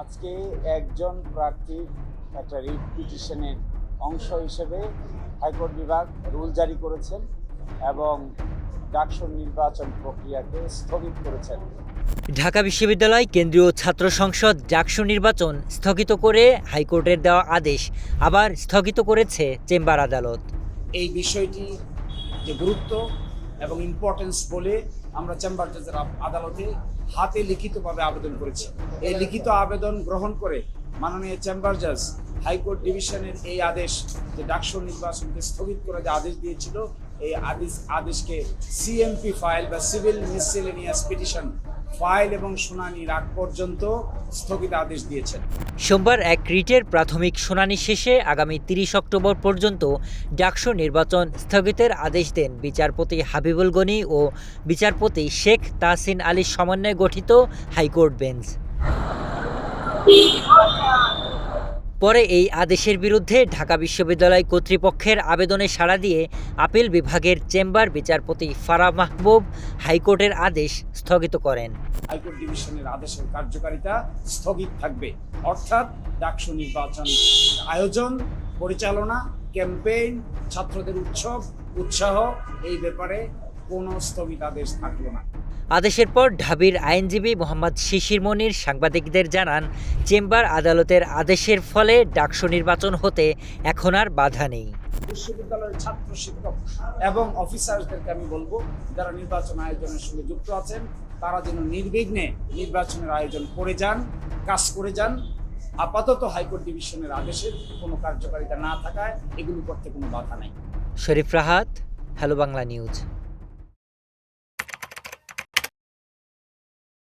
আজকে একজন প্রার্থীর একটা রিট পিটিশনের অংশ হিসেবে হাইকোর্ট বিভাগ রুল জারি করেছেন এবং ডাকসুর নির্বাচন প্রক্রিয়াকে স্থগিত করেছেন। ঢাকা বিশ্ববিদ্যালয় কেন্দ্রীয় ছাত্র সংসদ ডাকসু নির্বাচন স্থগিত করে হাইকোর্টের দেওয়া আদেশ আবার স্থগিত করেছে চেম্বার আদালত। এই বিষয়টি যে গুরুত্ব এবং ইম্পর্টেন্স বলে আমরা চেম্বার জাজের আদালতে হাতে লিখিতভাবে আবেদন করেছি। এই লিখিত আবেদন গ্রহণ করে মাননীয় চেম্বার জাজ হাইকোর্ট ডিভিশনের এই আদেশ যে ডাকসু নির্বাচনকে স্থগিত করে যে আদেশ দিয়েছিল, এই আদেশ আদেশকে সিএমপি ফাইল বা সিভিল মিসসেলেনিয়াস পিটিশন ফাইল এবং শুনানির আগ পর্যন্ত স্থগিত আদেশ দিয়েছেন। সোমবার এক রিটের প্রাথমিক শুনানি শেষে আগামী তিরিশ অক্টোবর পর্যন্ত ডাকসু নির্বাচন স্থগিতের আদেশ দেন বিচারপতি হাবিবুল গনি ও বিচারপতি শেখ তাহসিন আলীর সমন্বয়ে গঠিত হাইকোর্ট বেঞ্চ। পরে এই আদেশের বিরুদ্ধে ঢাকা বিশ্ববিদ্যালয় কর্তৃপক্ষের আবেদনে সাড়া দিয়ে আপিল বিভাগের চেম্বার বিচারপতি ফারা মাহবুব হাইকোর্টের আদেশ স্থগিত করেন। হাইকোর্ট ডিভিশনের আদেশের কার্যকারিতা স্থগিত থাকবে। অর্থাৎ ডাকসু নির্বাচন আয়োজন, পরিচালনা, ক্যাম্পেইন, ছাত্রদের উৎসব, উৎসাহ, এই ব্যাপারে কোনো স্থগিতাদেশ থাকল না। আদেশের পর ঢাবির আইনজীবী মোহাম্মদ শিশির মনির সাংবাদিকদের জানান চেম্বার আদালতের আদেশের ফলে ডাকসু নির্বাচন হতে এখন আর বাধা নেই। বিশ্ববিদ্যালয়ের ছাত্র শিক্ষক এবং অফিসারদেরকে আমি বলব যারা নির্বাচন আয়োজনের সঙ্গে যুক্ত আছেন তারা যেন নির্বিঘ্নে নির্বাচনের আয়োজন করে যান কাজ করে যান। আপাতত হাইকোর্ট ডিভিশনের আদেশের কোনো কার্যকারিতা না থাকায় এগুলো করতে কোনো বাধা নেই। Sharif Rahat hello Bangla news.